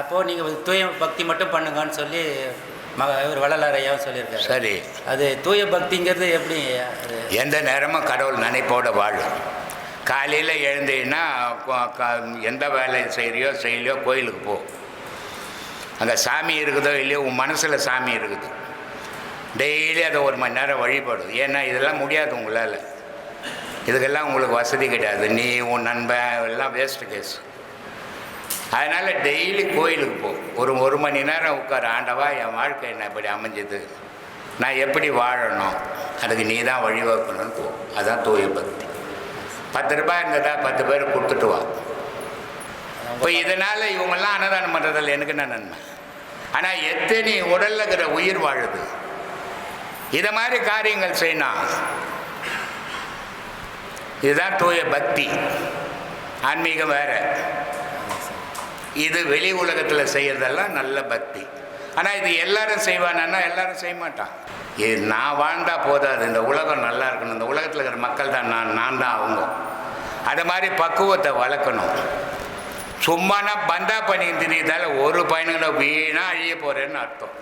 அப்போது நீங்கள் தூய பக்தி மட்டும் பண்ணுங்கன்னு சொல்லி மக இவர் வள்ளலார் ஐயாவும் சொல்லியிருக்காரு. சரி. அது தூய பக்திங்கிறது எப்படி எந்த நேரமும் கடவுள் நினைப்போட வாழும். காலையில் எழுந்தீங்கன்னா எந்த வேலை செய்கிறியோ செய்யலையோ கோயிலுக்கு போ. அங்கே சாமி இருக்குதோ இல்லையோ உன் மனசில் சாமி இருக்குது. டெய்லி அதை ஒரு மணி நேரம் வழிபடு ஏன்னா இதெல்லாம் முடியாது உங்களால். இதுக்கெல்லாம் உங்களுக்கு வசதி கிடையாது. நீ உன் நண்பன் எல்லாம் வேஸ்ட்டு கேஸ் அதனால் டெய்லி கோயிலுக்கு போ. ஒரு ஒரு மணி நேரம் உட்கார். ஆண்டவா என் வாழ்க்கை என்ன இப்படி அமைஞ்சது? நான் எப்படி வாழணும்? அதுக்கு நீ தான் வழிவகுக்கணும்னு போ. அதுதான் தூய பக்தி. பத்து ரூபாய் இருந்ததா பத்து பேர் கொடுத்துட்டு வா. இப்போ இதனால் இவங்கெல்லாம் அன்னதானம் பண்ணுறதில்ல எனக்கு என்ன நன்மை? ஆனால் எத்தனை உடலில் இருக்கிற உயிர் வாழுது? இதை மாதிரி காரியங்கள் செய்யணும் இதுதான் தூய பக்தி. ஆன்மீகம் வேற. இது வெளி உலகத்தில் செய்கிறதெல்லாம் நல்ல பக்தி. ஆனால் இது எல்லாரும் செய்வானா எல்லாரும் செய்ய மாட்டான் இது நான் வாழ்ந்தா போதாது இந்த உலகம் நல்லா இருக்கணும். இந்த உலகத்தில் இருக்கிற மக்கள் தான் நான் நான் தான் அவங்க. அது மாதிரி பக்குவத்தை வளர்க்கணும். சும்மானா பந்தா பண்ணி திரியதால ஒரு பயனுங்களை வீணாக அழிய போகிறேன்னு அர்த்தம்.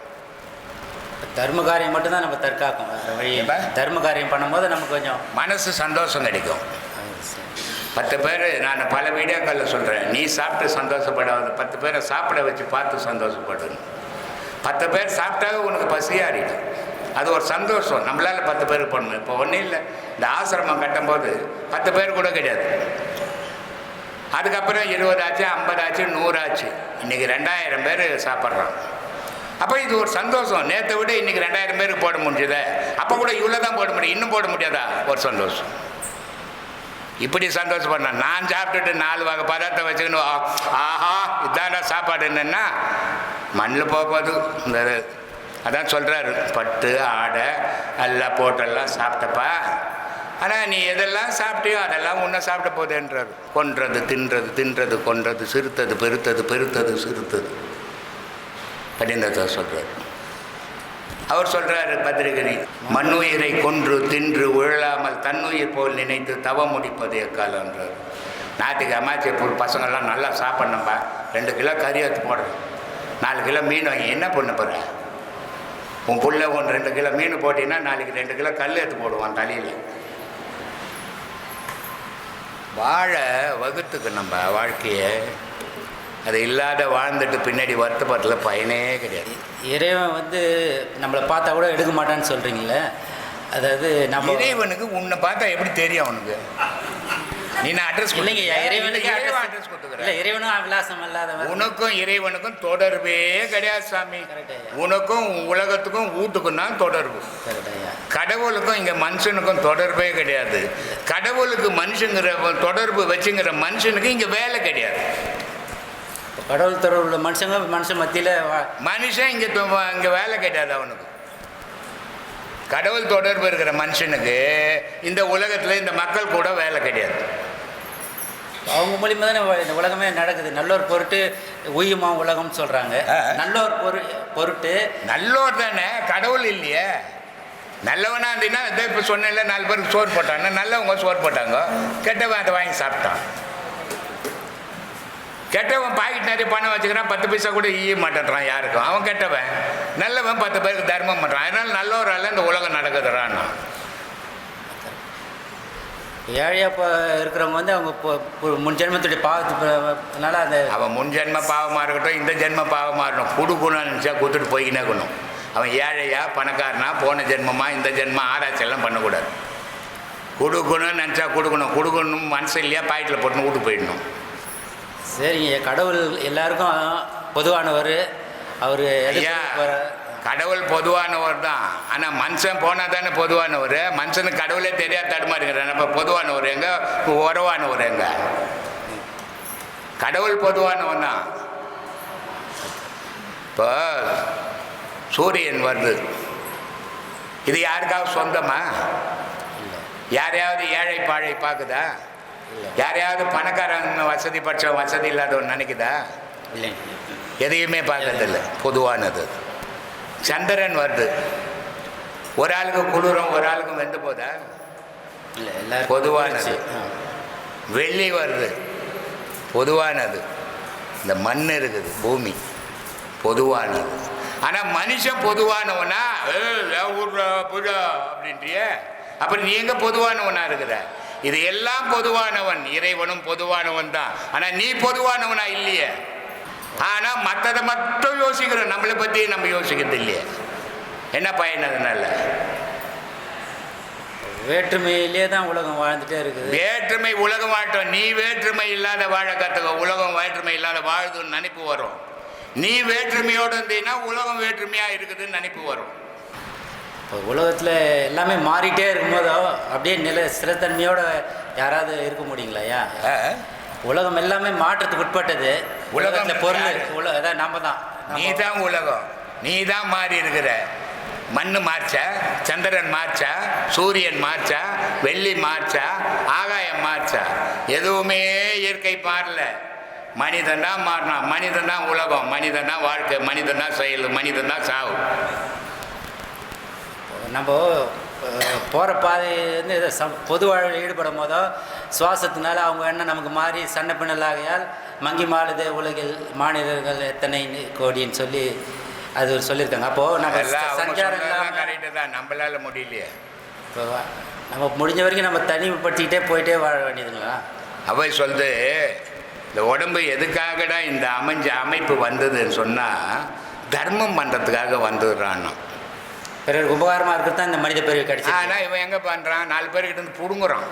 தர்ம காரியம் மட்டும்தான் நம்ம தற்காக்கும்? தர்ம காரியம் பண்ணும்போது நமக்கு கொஞ்சம் மனசு சந்தோஷம் கிடைக்கும். பத்து பேர் நான் பல வீடியோக்களில் சொல்கிறேன் நீ சாப்பிட்டு சந்தோஷப்படாத பத்து பேரை சாப்பிட வச்சு பார்த்து சந்தோஷப்படணும் பத்து பேர் சாப்பிட்டாவே உனக்கு பசியாறிடும் அது ஒரு சந்தோஷம். நம்மளால் பத்து பேருக்கு பண்ணணும். இப்போ ஒன்றும் இல்லை. இந்த ஆசிரமம் கட்டும்போது பத்து பேர் கூட கிடையாது. அதுக்கப்புறம் இருபதாச்சு ஐம்பதாச்சு நூறாச்சு இன்றைக்கி ரெண்டாயிரம் பேர் சாப்பிட்றான் அப்போ இது ஒரு சந்தோஷம். நேற்றை விட இன்றைக்கி ரெண்டாயிரம் பேருக்கு போட முடிஞ்சதே. அப்போ கூட இவ்வளோ தான் போட முடியும். இன்னும் போட முடியாதா? ஒரு சந்தோஷம். இப்படி சந்தோஷப்படணும். நான் சாப்பிட்டுட்டு நாலு வகை பதார்த்தம் வச்சுக்கணும் ஆஹா இதான சாப்பாடு என்னென்னா மண்ணில் போகாது இந்த அதான் சொல்கிறாரு பட்டு ஆடை எல்லாம் போட்டெல்லாம் சாப்பிட்டப்பா. ஆனால் நீ எதெல்லாம் சாப்பிட்டியோ அதெல்லாம் உன்னை சாப்பிட போதேன்றாரு கொன்றது தின்றது தின்றது கொன்றது சிறுத்தது பெருத்தது பெருத்தது சிறுத்தது. கடினத்தை சொல்கிறார் அவர் சொல்றாரு பத்ரகிரி மண்ணுயிரை கொன்று தின்று உழலாமல் தன்னுயிர் போல் நினைத்து தவம் முடிப்பது எக்காலன்றார் நாட்டுக்கு அமாச்சியப்பூர் பசங்கள்லாம் நல்லா சாப்பிட்ணும்பா. ரெண்டு கிலோ கறி எடுத்து போடுறேன் நாலு கிலோ மீன் வாங்கி என்ன பண்ண போகிற உன் புள்ள ஒன்று ரெண்டு கிலோ மீன் போட்டீங்கன்னா நாளைக்கு ரெண்டு கிலோ கல் எடுத்து போடுவான் தலையில். வாழ வகுத்துக்கு நம்ம வாழ்க்கையை. அது இல்லாத வாழ்ந்துட்டு பின்னாடி வருத்தப்படல பயனே கிடையாது. இறைவன் வந்து நம்மளை பார்த்தா கூட எடுக்க மாட்டான்னு சொல்கிறீங்களே அதாவது நம்ம இறைவனுக்கு உன்னை பார்த்தா எப்படி தெரியும் அவனுக்கு? நீ நான் அட்ரஸ் இல்லைங்க இறைவனுக்கு அட்ரஸ் address- இல்லை கொடுத்துக்கிறேன். இறைவனும் விலாசம் இல்லாதவன். உனக்கும் இறைவனுக்கும் தொடர்பே கிடையாது சாமி. உனக்கும் உலகத்துக்கும் வீட்டுக்கும் தான் தொடர்பு. கடவுளுக்கும் இங்கே மனுஷனுக்கும் தொடர்பே கிடையாது. கடவுளுக்கு மனுஷங்கிற தொடர்பு வச்சுங்கிற மனுஷனுக்கு இங்கே வேலை கிடையாது. கடவுள் தொடர்பு உள்ள மனுஷங்க மனுஷன் மத்தியில் மனுஷன் இங்கே இங்கே வேலை கிடையாது அவனுக்கு. கடவுள் தொடர்பு இருக்கிற மனுஷனுக்கு இந்த உலகத்தில் இந்த மக்கள் கூட வேலை கிடையாது. அவங்க மூலியமா தானே இந்த உலகமே நடக்குது. நல்லோர் பொருட்டு உயுமா உலகம்னு சொல்கிறாங்க. நல்லோர் பொரு பொருட்டு நல்லோர் தானே கடவுள் இல்லையே. நல்லவனா இருந்தீங்கன்னா இப்போ சொன்னேன்ல நாலு பேருக்கு சோறு போட்டாங்க நல்லவங்க சோறு போட்டாங்க. கெட்டவன் அதை வாங்கி சாப்பிட்டான். கெட்டவன் பாக்கெட் நிறைய பணம் வச்சுக்கிறான் பத்து பைசா கூட ஈய மாட்டேன்றான் யாருக்கும். அவன் கெட்டவன். நல்லவன் பத்து பேருக்கு தர்மம் பண்ணுறான் அதனால நல்லவரால் இந்த உலகம் நடக்குதுறான் ஏழையாக இப்போ இருக்கிறவங்க வந்து அவங்க பொ- பொ- முன் ஜென்மத்துடைய பாவத்துனால அந்த அவன் முன் ஜென்ம பாவமாக இருக்கட்டும் இந்த ஜென்ம பாவமாக இருக்கட்டும் கொடுக்கணும்னு நினச்சா கொடுத்துட்டு போய்க்கினே இருக்கணும் அவன் ஏழையா பணக்காரனா போன ஜென்மமா இந்த ஜென்மம் ஆராய்ச்சி எல்லாம் பண்ணக்கூடாது. கொடுக்கணும்னு நினச்சா கொடுக்கணும். கொடுக்கணும் மனசு இல்லையா பாக்கெட்டில் போட்டு வீட்டு போயிடணும். சரிங்க கடவுள் எல்லாருக்கும் பொதுவானவர். அவர் ஐயா கடவுள் பொதுவானவர் தான். ஆனால் மனுஷன் போனால் தானே பொதுவானவர். மனுஷனுக்கு கடவுளே தெரியாது தடுமாறுங்கிறான் அப்போ பொதுவானவர் எங்க? உறவானவர் எங்க? கடவுள் பொதுவானவன் தான். இப்போ சூரியன் வருது. இது யாருக்காவது சொந்தமா? யாரையாவது ஏழை பாழை பார்க்குதா? யாரையாவது பணக்காரங்க வசதி பட்ச வசதி இல்லாதவன் நினைக்குதா? இல்லைங்க. எதையுமே பார்க்கறதில்ல. பொதுவானது சந்திரன் வருது. ஒரு ஆளுக்கு குளிரும் ஒரு ஆளுக்கு வெந்து போதா? இல்லை எல்லாரும் பொதுவானது. வெள்ளி வருது. பொதுவானது. இந்த மண் இருக்குது பூமி. பொதுவானது. ஆனால் மனுஷன் பொதுவானவனா? "ஏய், என் ஊர்ல புஜா அப்படின்றிய. அப்புறம் நீ எங்க பொதுவானவனா இருக்கிற? இது எல்லாம் பொதுவானவன் இறைவனும் பொதுவானவன் தான். ஆனால் நீ பொதுவானவனா இல்லையே. ஆனால் மற்றதை மட்டும் யோசிக்கிறோம் நம்மளை பற்றி நம்ம யோசிக்கிறது இல்லையே. என்ன பயன் அதனால? வேற்றுமையிலே தான் உலகம் வாழ்ந்துட்டே இருக்குது. வேற்றுமை உலகம் வாழட்டும் நீ வேற்றுமை இல்லாத வாழ கற்றுக்க உலகம் வேற்றுமை இல்லாத வாழுதுன்னு நினைப்பு வரும். நீ வேற்றுமையோடு இருந்தீங்கன்னா உலகம் வேற்றுமையாக இருக்குதுன்னு நினைப்பு வரும். இப்போ உலகத்தில் எல்லாமே மாறிட்டே இருக்கும்போது அப்படியே நில ஸ்திரத்தன்மையோட யாராவது இருக்க முடியுங்களா ஐயா? உலகம் எல்லாமே மாற்றத்துக்கு உட்பட்டது. உலகத்தில் பொருள் யாரு? உல அதான் நம்ம தான். நீ தான். உலகம். நீ தான் மாறி இருக்கிற. மண்ணு மார்ச்சா சந்திரன் மார்ச்சா சூரியன் மார்ச்சா வெள்ளி மார்ச்சா ஆகாயம் மார்ச்சா எதுவுமே இயற்கை மாறல. மனிதன் தான் மாறினான் மனிதன் தான் உலகம். மனிதன் தான் வாழ்க்கை. மனிதன் தான் செயல். மனிதன் தான் சாவு. நம்ம போகிற பாதை வந்து ஏதோ சம் பொது வாழ்வில் ஈடுபடும் போதோ சுவாசத்தினால அவங்க என்ன நமக்கு மாறி சன்ன பின்னலாகையால் மங்கி மாளுதே உலகில் மாநிலர்கள் எத்தனை கோடின்னு சொல்லி அது ஒரு சொல்லியிருக்காங்க. அப்போது நம்ம சஞ்சாரம் கரெக்டு தான் நம்மளால முடியலையே. இப்போ நம்ம முடிஞ்ச வரைக்கும் நம்ம தனிமைப்படுத்திக்கிட்டே போயிட்டே வாழ வேண்டியதுங்களா? அவை சொல்லுது இந்த உடம்பு எதுக்காகடா இந்த அமைஞ்ச அமைப்பு வந்ததுன்னு சொன்னால் தர்மம் பண்ணுறதுக்காக வந்துடுறான். பிறருக்கு உபகாரமாக இருக்கிறது தான் இந்த மனித பிறவி கிடைச்சி ஆனால் இவன் எங்கே பண்ணுறான் நாலு பேர்கிட்ட இருந்து பிடுங்குறான்.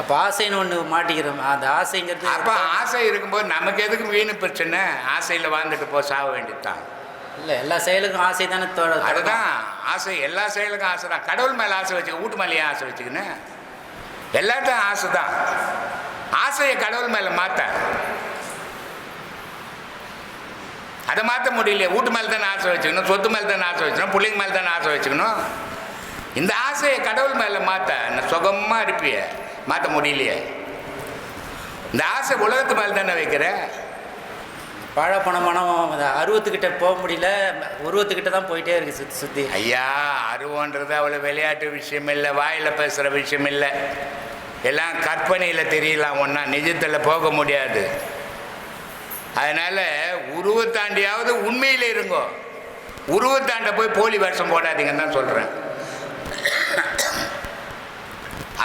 அப்போ ஆசைன்னு ஒன்று மாட்டிக்கிறோம். அந்த ஆசைங்கிறது அப்போ ஆசை இருக்கும்போது நமக்கு எதுக்கு வீணு பிரச்சனை? ஆசையில் வாழ்ந்துட்டு போ சாக வேண்டியதுதான். இல்லை எல்லா செயலுக்கும் ஆசை தானே தோட அதுதான். ஆசை எல்லா செயலுக்கும் ஆசை தான். கடவுள் மேலே ஆசை வச்சுக்க வீட்டு மேலேயே ஆசை வச்சுக்கின்னு எல்லாத்தையும் ஆசை தான். ஆசையை கடவுள் மேலே மாற்ற அதை மாற்ற முடியலையே. வீட்டு மேலே தானே ஆசை வச்சுக்கணும் சொத்து மேலே தானே ஆசை வச்சுக்கணும் பிள்ளைங்க மேலே தானே ஆசை வச்சுக்கணும். இந்த ஆசையை கடவுள் மேலே மாற்ற சுகமாக இருப்பிய. மாற்ற முடியலையே. இந்த ஆசை உலகத்து மேலே தானே வைக்கிற? பழப்பண மனம் அந்த அருவத்துக்கிட்ட போக முடியல உருவத்துக்கிட்ட தான் போயிட்டே இருக்கு சுற்றி சுற்றி ஐயா அருவன்றது அவ்வளோ விளையாட்டு விஷயம் இல்லை வாயில் பேசுகிற விஷயம் இல்லை. எல்லாம் கற்பனையில் தெரியலாம் ஒன்றா நிஜத்தில் போக முடியாது. அதனால் உருவத்தாண்டியாவது உண்மையில் இருங்கோ. உருவத்தாண்ட போய் போலி வேஷம் போடாதீங்கன்னு தான் சொல்கிறேன்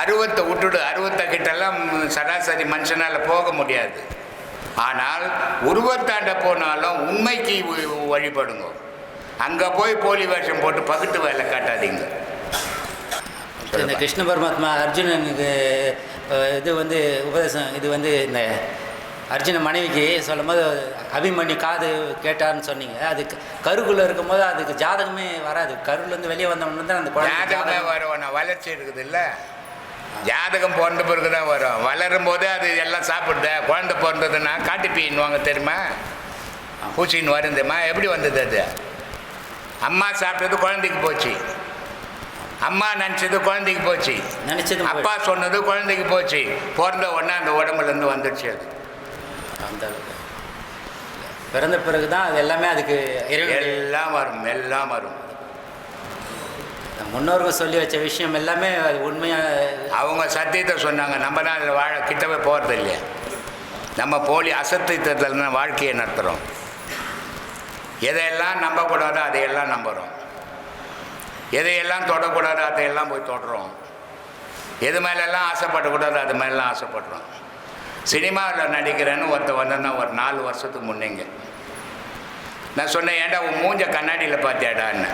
அருவத்தை விட்டுடு அருவத்தை கிட்டெல்லாம் சராசரி மனுஷனால் போக முடியாது. ஆனால் உருவத்தாண்ட போனாலும் உண்மைக்கு வழிபடுங்க. அங்கே போய் போலி வேஷம் போட்டு பகுட்டு வேலை காட்டாதீங்க. இந்த கிருஷ்ண பரமாத்மா அர்ஜுனனுக்கு இது வந்து உபதேசம் இது வந்து இந்த அர்ஜுன மனைவிக்கு சொல்லும் போது அபிமன்யு காது கேட்டார்னு சொன்னீங்க. அது க- கருக்குள்ள இருக்கும்போது அதுக்கு ஜாதகமே வராது. கருலேருந்து வெளியே வந்தவொன்னு தான் அந்த குழந்தை வரும். வளர்ச்சி இருக்குது இல்லை ஜாதகம் பிறந்த பிறகு தான் வரும். வளரும் போது அது எல்லாம் சாப்பிடுத. குழந்தை பிறந்ததுன்னா காட்டுப்பீன்னுவாங்க தெரியுமா? பூச்சின்னு வருந்துமா எப்படி வந்தது அது? அம்மா சாப்பிட்டது குழந்தைக்கு போச்சு. அம்மா நினச்சது குழந்தைக்கு போச்சு. நினைச்சது அப்பா சொன்னது குழந்தைக்கு போச்சு. பிறந்த உடனே அந்த உடம்புலேருந்து வந்துடுச்சு அது. அந்த. பிறந்த பிறகு தான் அது எல்லாமே அதுக்கு எல்லாம் வரும் எல்லாம் வரும். முன்னோர்கள் சொல்லி வச்ச விஷயம் எல்லாமே அது உண்மையாக அவங்க சத்தியத்தை சொன்னாங்க நம்ம தான் அதில் வாழ கிட்டவே போகிறது இல்லையா? நம்ம போலி அசத்தியத்தில் தான் வாழ்க்கையை நடத்துகிறோம் எதையெல்லாம் நம்பக்கூடாதோ அதையெல்லாம் நம்புகிறோம் எதையெல்லாம் தொடக்கூடாதோ அதையெல்லாம் போய் தொடுறோம். எது மேலெல்லாம் ஆசைப்படக்கூடாதோ அது மேலெல்லாம் ஆசைப்படுறோம். சினிமாவில் நடிக்கிறேன்னு ஒருத்த வந்திருந்தான் ஒரு நாலு வருஷத்துக்கு முன்னேங்க. நான் சொன்னேன் ஏன்டா உன் மூஞ்ச கண்ணாடியில் பார்த்தேடான்னு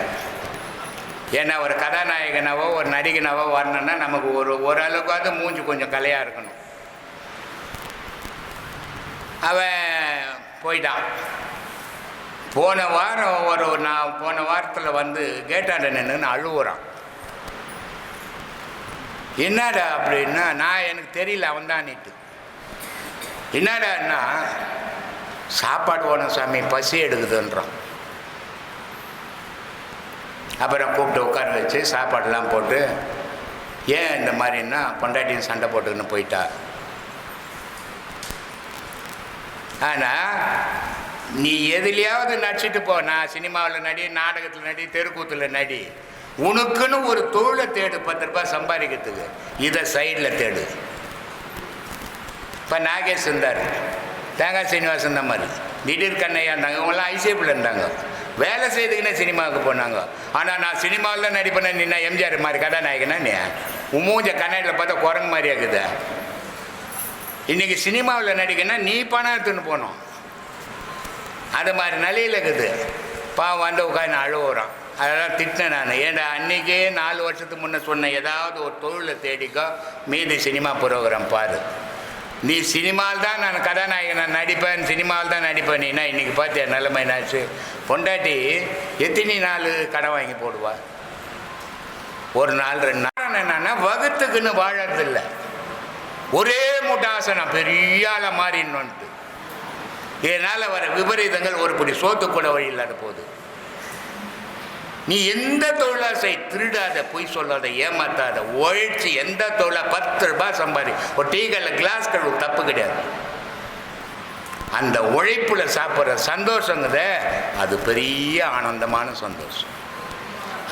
ஏன்னா ஒரு கதாநாயகனாவோ ஒரு நடிகனாவோ வரணும்னா நமக்கு ஒரு ஓரளவுக்காவது மூஞ்சி கொஞ்சம் கலையாக இருக்கணும். அவன் போயிட்டான். போன வாரம் ஒரு நான் போன வாரத்தில் வந்து கேட்டாண்ட நின்று அழுவுறான். என்னடா அப்படின்னா நான் எனக்கு தெரியல அவன் தான் நீட்டு. என்னடான்னா சாப்பாடு போன சாமி பசி எடுக்குதுன்றான் அப்புறம் கூப்பிட்டு உட்கார வச்சு சாப்பாடெல்லாம் போட்டு ஏன் இந்த மாதிரின்னா பொண்டாட்டியும் சண்டை போட்டுக்கின்னு போயிட்டா? ஆனால் நீ எதுலையாவது நடிச்சுட்டு போ. நான் சினிமாவில் நடி நாடகத்தில் நடி தெருக்கூத்தில் நடி. உனக்குன்னு ஒரு தொழிலை தேடு பத்து ரூபாய் சம்பாதிக்கிறதுக்கு. இதை சைடில் தேடு. இப்போ நாகேஷ் இருந்தார். தேங்காய் சீனிவாசன் தான் மாதிரி. திடீர் கண்ணையா இருந்தாங்க. இவங்கெல்லாம் ஐசிஎஃப்ல இருந்தாங்க. வேலை செய்துக்கினே சினிமாவுக்கு போனாங்க. ஆனால் நான் சினிமாவில் தான் நடிப்பேன் நின்னா எம்ஜிஆர் மாதிரி கதாநாயகனா நீ உமூஞ்ச மூஞ்ச கண்ணாடியில் பார்த்தா குரங்கு மாதிரி இருக்குது இன்னைக்கு சினிமாவில் நடிக்கன்னா நீ பணம் எடுத்துன்னு போகணும். அது மாதிரி நிலையில் இருக்குது. பாவம் வந்து உட்காந்து அழுவுறான். அதெல்லாம் திட்டினேன் நான். ஏன்டா அன்றைக்கே நாலு வருஷத்துக்கு முன்னே சொன்ன ஏதாவது ஒரு தொழிலை தேடிக்கோ மீதி சினிமா ப்ரோக்ராம் பாரு. நீ சினிமாவில் தான் நான் கதாநாயகன் நான் நடிப்பேன் சினிமாவில் தான் நடிப்பேன். நீனா இன்றைக்கி பார்த்தியா? நிலைமை என்னாச்சு பொண்டாட்டி எத்தனை நாள் கடை வாங்கி போடுவா? ஒரு நாள் ரெண்டு நாள். என்னன்னா வகுத்துக்குன்னு வாழறதில்லை. ஒரே முட்டாசனம் நான் பெரிய ஆளை மாறிடணுன்ட்டு இதனால் வர விபரீதங்கள் ஒரு பிடி சோத்து கூட வழி இல்லாத போகுது நீ எந்த தொழிலா செய் திருடாத பொய் சொல்லாத ஏமாத்தாத உழைச்சி எந்த தொழிலா பத்து ரூபாய் சம்பாதி. ஒரு டீ கல்ல கிளாஸ் கழுவு தப்பு கிடையாது. அந்த உழைப்புல சாப்பிட்ற சந்தோஷங்கிறத அது பெரிய ஆனந்தமான சந்தோஷம்.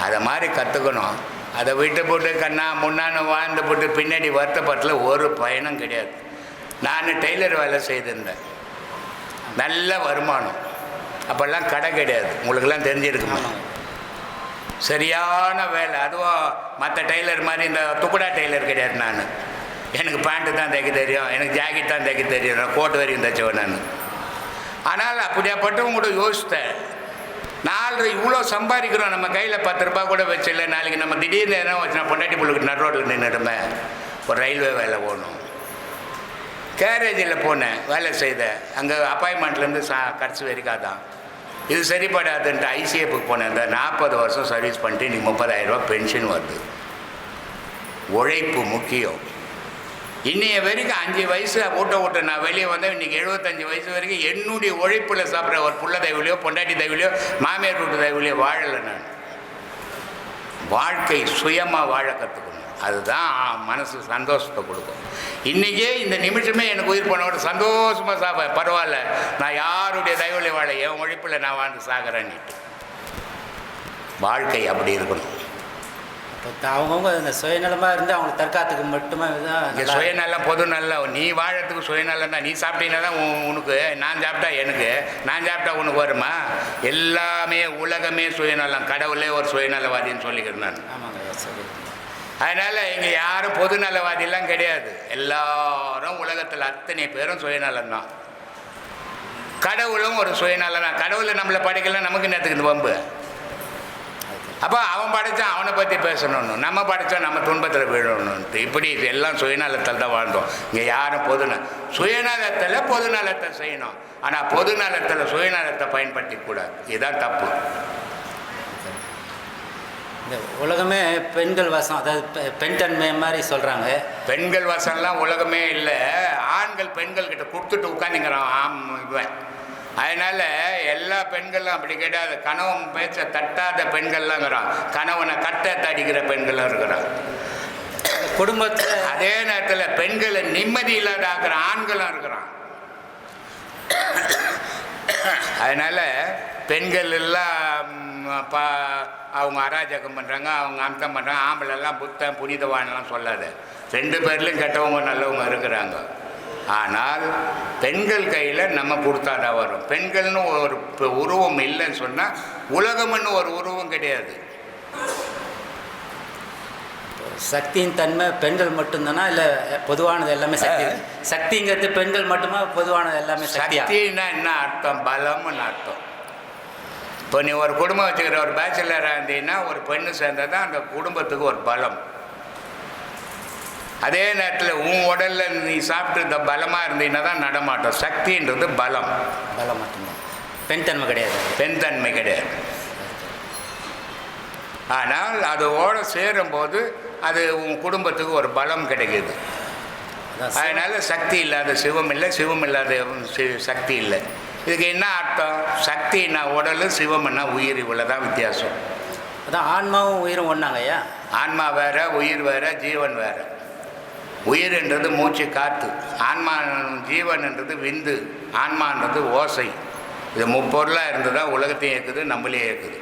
அதை மாதிரி கற்றுக்கணும் அதை விட்டு போட்டு கண்ணா முன்னான்னு வாழ்ந்து போட்டு பின்னாடி வருத்தப்பட்டில் ஒரு பயணம் கிடையாது. நான் டெய்லர் வேலை செய்திருந்தேன். நல்ல வருமானம். அப்போல்லாம் கடை கிடையாது. உங்களுக்கெல்லாம் தெரிஞ்சிருக்குமா. சரியான வேலை. அதுவும் மற்ற டெய்லர் மாதிரி இந்த துக்குடா டெய்லர் கிடையாது நான். எனக்கு பேண்ட்டு தான் தைக்க தெரியும். எனக்கு ஜாக்கெட் தான் தைக்க தெரியும். நான் கோட்டு வரைக்கும் தைச்சவன் நான். ஆனால் அப்படியாப்பட்டவங்க கூட யோசித்தேன். நாலு இவ்வளோ சம்பாதிக்கிறோம். நம்ம கையில் பத்து ரூபாய் கூட வச்சில்ல நாளைக்கு நம்ம திடீர்னு எதனா வச்சுனா பொண்டாட்டி புள்ளுக்கு நடு ரோட்டில் நின்றுடுமே ஒரு ரயில்வே வேலை போகணும். கேரேஜில் போனேன். வேலை செய்தேன். அங்கே அப்பாயின்மெண்ட்லேருந்து சா கடைசி வரைக்கும் அதான். இது சரிப்படாதுன்ட்டு ஐசிஎஃப்க்கு போனேன் இந்த நாற்பது வருஷம் சர்வீஸ் பண்ணிட்டு இன்னைக்கு முப்பதாயிரரூபா பென்ஷன் வருது. உழைப்பு முக்கியம். இன்றைய வரைக்கும் அஞ்சு வயசு ஊட்ட ஊட்ட நான் வெளியே வந்தேன். இன்றைக்கி எழுபத்தஞ்சு வயசு வரைக்கும் என்னுடைய உழைப்பில் சாப்பிட்ற ஒரு புள்ள தயவுலையோ பொண்டாட்டி தயவுலையோ மாமியார் வீட்டு தயவுலையோ வாழலை நான். வாழ்க்கை சுயமாக வாழ கற்றுக்கணும் அதுதான் மனசு சந்தோஷத்தை கொடுக்கும். இன்றைக்கே இந்த நிமிஷமே எனக்கு உயிர் போனோட சந்தோஷமாக சாப்ப பரவாயில்ல நான் யாருடைய தயவுல வாழ என் உழைப்பில் நான் வாழ்ந்து சாகிறேன்னுட்டு வாழ்க்கை அப்படி இருக்கணும். அவங்கவுங்க இந்த சுயநலமாக இருந்து அவங்க தற்காத்துக்கு மட்டுமே தான் நல்லா- சுயநலம் பொது நல்லம் நீ வாழறதுக்கு சுயநலம் தான் நீ சாப்பிட்டீங்கன்னா தான் உன் உனக்கு நான் சாப்பிட்டா எனக்கு நான் சாப்பிட்டா உனக்கு வருமா? எல்லாமே உலகமே சுயநலம் கடவுளே ஒரு சுயநலவாதின்னு சொல்லிக்கிறேன் நான். ஆமாங்க சரி. அதனால் இங்கே யாரும் பொதுநலவாதிலாம் கிடையாது. எல்லாரும் உலகத்தில் அத்தனை பேரும் சுயநலம் தான் கடவுளும் ஒரு சுயநலம். தான் கடவுளை நம்மளை படைக்கலாம் நமக்கு நேரத்துக்கு இந்த வம்பு? அப்போ அவன் படைச்சான் அவனை பற்றி பேசணும்னு நம்ம படைச்சா நம்ம துன்பத்தில் விழணும்ட்டு இப்படி இது எல்லாம் சுயநலத்தில் தான் வாழ்ந்தோம். இங்கே யாரும் பொதுநல சுயநலத்தில் பொதுநலத்தை செய்யணும். ஆனால் பொதுநலத்தில் சுயநலத்தை பயன்படுத்திக்கூடாது. இதுதான் தப்பு. இந்த உலகமே பெண்கள் வசம் அதாவது பெண் தன்மை மாதிரி சொல்கிறாங்க பெண்கள் வசம்லாம் உலகமே இல்லை. ஆண்கள் பெண்கள் கிட்ட கொடுத்துட்டு உட்காந்துங்கிறான் ஆம் இவன். அதனால எல்லா பெண்களும் அப்படி கிடையாது. கணவன் பேச்ச தட்டாத பெண்கள்லாங்கிறான். கணவனை கட்ட தடிக்கிற பெண்களும் இருக்கிறான். குடும்பத்தில் அதே நேரத்தில் பெண்களை நிம்மதி இல்லாத ஆக்குற ஆண்களும் இருக்கிறான். அதனால பெண்கள் எல்லாம் பா அவங்க அராஜகம் பண்ணுறாங்க அவங்க அந்தம் பண்ணுறாங்க ஆம்பளை எல்லாம் புத்தன் புனிதவான்லாம் சொல்லாத. ரெண்டு பேர்லையும் கெட்டவங்க நல்லவங்க இருக்கிறாங்க. ஆனால் பெண்கள் கையில் நம்ம கொடுத்தாதான் வரும். பெண்கள்னு ஒரு உருவம் இல்லைன்னு சொன்னால் உலகம்னு ஒரு உருவம் கிடையாது. சக்தியின் தன்மை பெண்கள் மட்டும்தானா? இல்லை பொதுவானது எல்லாமே சக்தி? சக்திங்கிறது பெண்கள் மட்டுமா? பொதுவானது எல்லாமே சக்தின்னா என்ன அர்த்தம்? பலம்னு அர்த்தம். இப்போ நீ ஒரு குடும்பம் வச்சுக்கிற ஒரு பேச்சுலராக இருந்தீங்கன்னா ஒரு பெண்ணு சேர்ந்தா தான் அந்த குடும்பத்துக்கு ஒரு பலம். அதே நேரத்தில் உன் உடல்ல நீ சாப்பிட்டு இந்த பலமாக இருந்தீங்கன்னா தான் நடமாட்டம். சக்தின்றது பலம். பலம் மட்டும்தான் பெண் தன்மை கிடையாது. பெண் தன்மை கிடையாது. ஆனால் அதோட சேரும்போது அது உன் குடும்பத்துக்கு ஒரு பலம் கிடைக்குது. அதனால சக்தி இல்லாத சிவம் இல்லை சிவம் இல்லாத சக்தி இல்லை. இதுக்கு என்ன அர்த்தம்? சக்தினா உடல் சிவம்னா உயிர் இவ்வளோ தான் வித்தியாசம். அதான் ஆன்மாவும் உயிரும் ஒன்றாங்க ஐயா ஆன்மா வேற உயிர் வேற ஜீவன் வேற. உயிர்ன்றது மூச்சு காற்று ஆன்மா ஜீவன்ன்றது விந்து. ஆன்மான்றது ஓசை. இது முப்பொருளாக இருந்து தான் உலகத்தையும் இயக்குது நம்மளையும் இயக்குது.